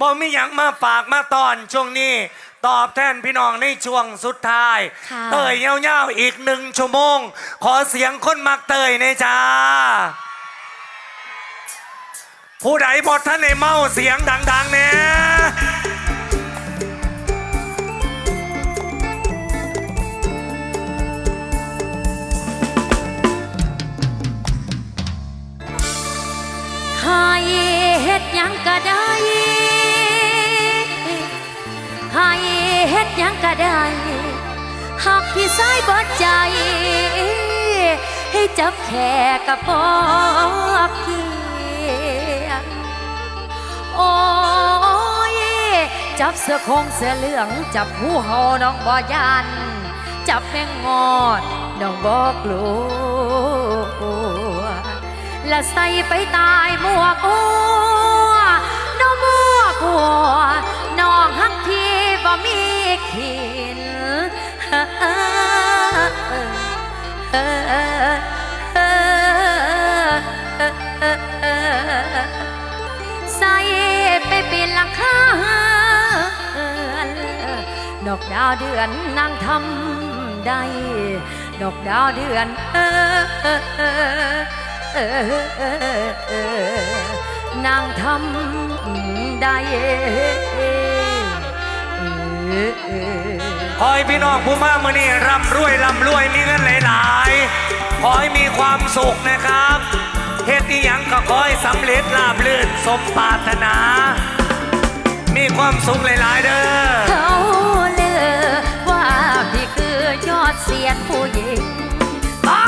บ่มีหยังมาฝากมาตอนช่วงนี้ ตอบแทนพี่น้องในช่วงสุดท้าย ค่ะ เตยเย้าๆอีกหนึ่งชั่วโมง ขอเสียงคนมักเตยในอยจ้า ผู้ใดบดท่านในเมาเสียงดังๆเนี่ย ยังก็ได้หักพี่สายบิดใจ ให้จับแค่กระปอบเพียงโอ้ยจับเสื้อคงเสื้อเหลือง จับหูเฮาน้องบ่ยานจับแมงงอดน้องบ่กลัวและใส่ไปตายมวก อกดาวเดือนนางทำได้ ดอกดาวเดือนเออเออเออเออนางทำได้เออเออขอให้พี่น้องผู้มามือนี้ร่ำรวยร่ำรวยมีเงินหลายๆขอให้มีความสุขนะครับเฮ็ดอีหยังก็ขอให้สำเร็จราบรื่นสมปรารถนา มีความสุขหลาย ๆ เด้อ เสียงผู้หญิงบ้า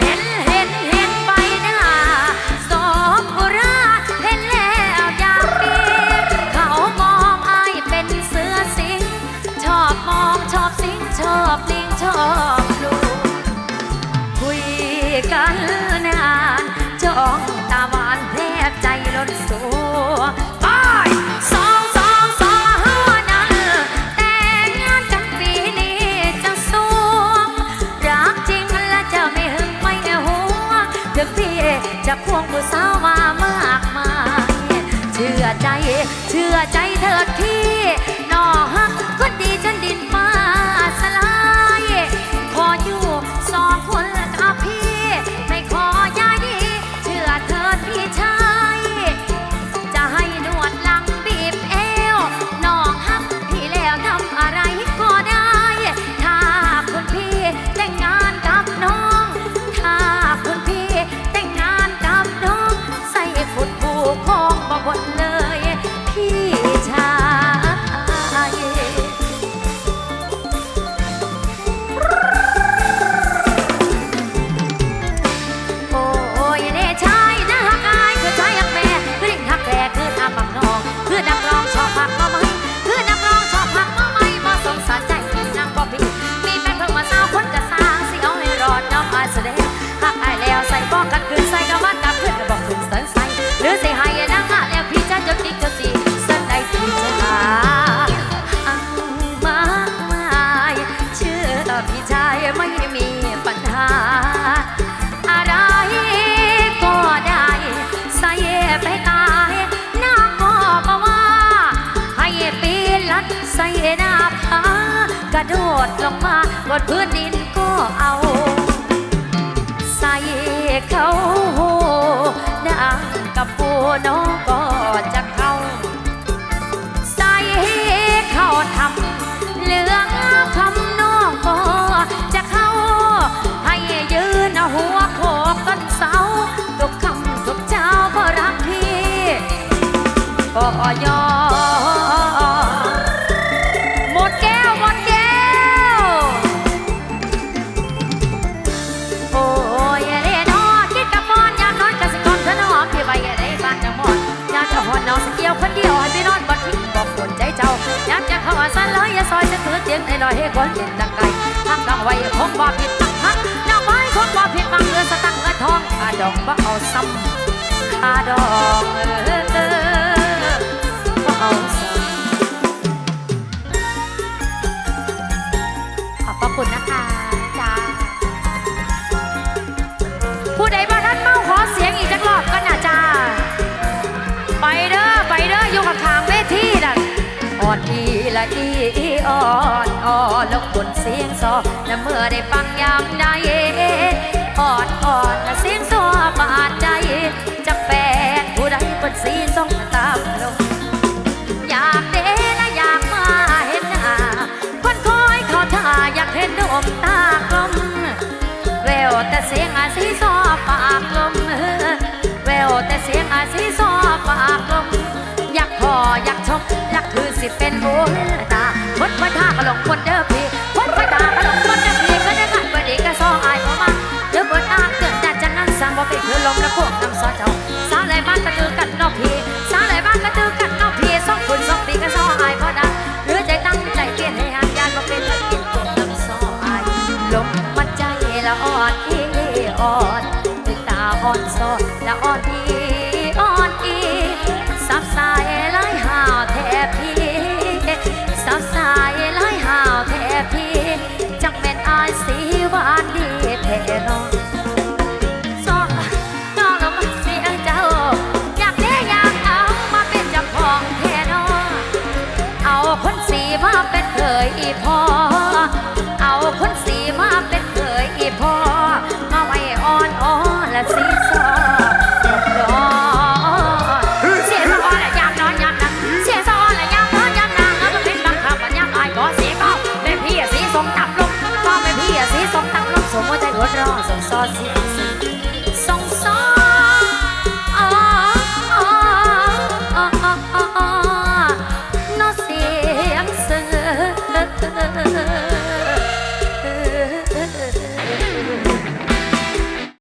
เห็นเห็นเห็นไปหน้าสองกุราเห็นแล้วอยากปีนเขามองอายเป็นเสือสิง ชอบมองชอบสิงชอบลิงชอบลูกคุยกัน ชื่อใจเถิดพี่ ไม่มีปัญหา อะไรก็ได้ใส่ไปตายหน้าก็มาว่า ให้ปีนลัดใส่หน้าผากระโดดลงมาบนพื้นดินก็เอา ใส่เขาหูดังกับปูน้องก็จะ เกี่ยวคนเดียวให้ไปนอนบ่ทิ้งบอกคนใจเจ้าอยากจะเข้าอาสันเลยอย่าซอยจะถือเตียงในลอยให้คนเย็นดังไกลทำดังไว้คงบ่ผิดตั้งหักน้องไม้คงบ่ผิดบังเรือสตังเงินทองขาดอกบ่เอาซ้ำขาดอกเออเออ อนอีละอีอ่อนอ่อนแล้วคนเสียงซอและเมื่อได้ฟังยามใดอ่อนอ่อนและเสียงซอบาดใจจะแปลกผู้ใดคนสีส่องตามลงอยากเด้นะอยากมาเห็นหน้าคนคอยเขาท่าอยากเห็นดวงตากลมแววแต่เสียงอาซีซอปากลมแววแต่เสียงอาซีซอปากลมอยากพออยากชมอยาก สิเป็นบุญตาบดมาท่าก็หลงคนเด้อ สับสายไล่หาวแทบทีจังเป็นอายสีหวานดีแท้นองซอกน้องเอามาเสียงเจ้า อยากได้อยากเอามาเป็นเจ้าของแท้นอเอาคนสีมาเป็นเคยอีพอ วใจหัว